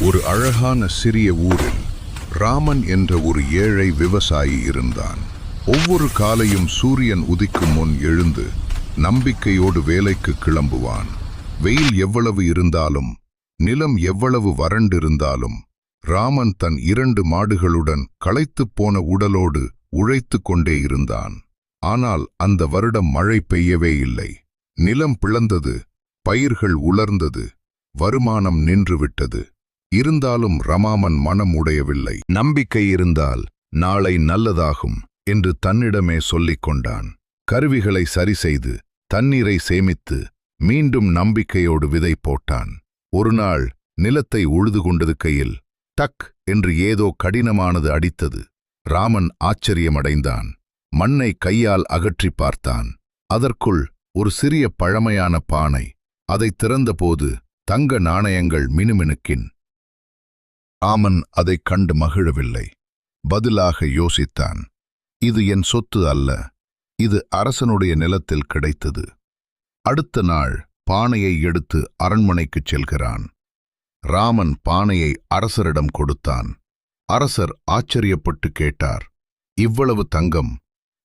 ஒரு அழகான சிறிய ஊரில் ராமன் என்ற ஒரு ஏழை விவசாயி இருந்தான். ஒவ்வொரு காலையும் சூரியன் உதிக்கும் முன் எழுந்து நம்பிக்கையோடு வேலைக்கு கிளம்புவான். வெயில் எவ்வளவு இருந்தாலும் நிலம் எவ்வளவு வறண்டிருந்தாலும் ராமன் தன் இரண்டு மாடுகளுடன் களைத்துப் போன உடலோடு உழைத்துக் கொண்டே இருந்தான். ஆனால் அந்த வருடம் மழை பெய்யவே இல்லை. நிலம் பிளந்தது பயிர்கள் உலர்ந்தது வருமானம் நின்றுவிட்டது. இருந்தாலும் ரமாமன் மனம் உடையவில்லை. நம்பிக்கை இருந்தால் நாளை நல்லதாகும் என்று தன்னிடமே சொல்லிக் கொண்டான். கருவிகளை சரிசெய்து தண்ணீரை சேமித்து மீண்டும் நம்பிக்கையோடு விதை போட்டான். ஒருநாள் நிலத்தை உழுது கொண்டிருக்கையில் டக் என்று ஏதோ கடினமானது அடித்தது. ராமன் ஆச்சரியமடைந்தான். மண்ணை கையால் அகற்றி பார்த்தான். அதற்குள் ஒரு சிறிய பழமையான பானை அதை திறந்தபோது தங்க நாணயங்கள் மினுமினுக்கின். ராமன் அதைக் கண்டு மகிழவில்லை. பதிலாக யோசித்தான் இது என் சொத்து அல்ல இது அரசனுடைய நிலத்தில் கிடைத்தது. அடுத்த நாள் பானையை எடுத்து அரண்மனைக்குச் செல்கிறான். ராமன் பானையை அரசரிடம் கொடுத்தான். அரசர் ஆச்சரியப்பட்டு கேட்டார் இவ்வளவு தங்கம்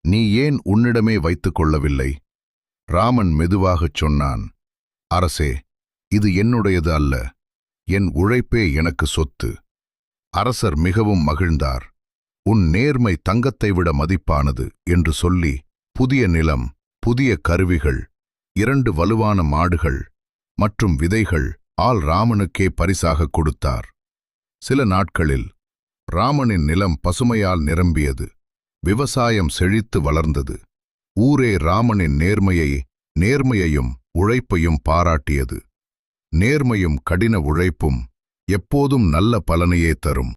நீ ஏன் உன்னிடமே வைத்துக் கொள்ளவில்லை? ராமன் மெதுவாகச் சொன்னான் அரசே இது என்னுடையது அல்ல என் உழைப்பே எனக்கு சொத்து. அரசர் மிகவும் மகிழ்ந்தார். உன் நேர்மை தங்கத்தை விட மதிப்பானது என்று சொல்லி புதிய நிலம் புதிய கருவிகள் இரண்டு வலுவான மாடுகள் மற்றும் விதைகள் ஆல் ராமனுக்கே பரிசாக கொடுத்தார். சில நாட்களில் ராமனின் நிலம் பசுமையால் நிரம்பியது. விவசாயம் செழித்து வளர்ந்தது. ஊரே ராமனின் நேர்மையை நேர்மையையும் உழைப்பையும் பாராட்டியது. நேர்மையும் கடின உழைப்பும் எப்போதும் நல்ல பலனையே தரும்.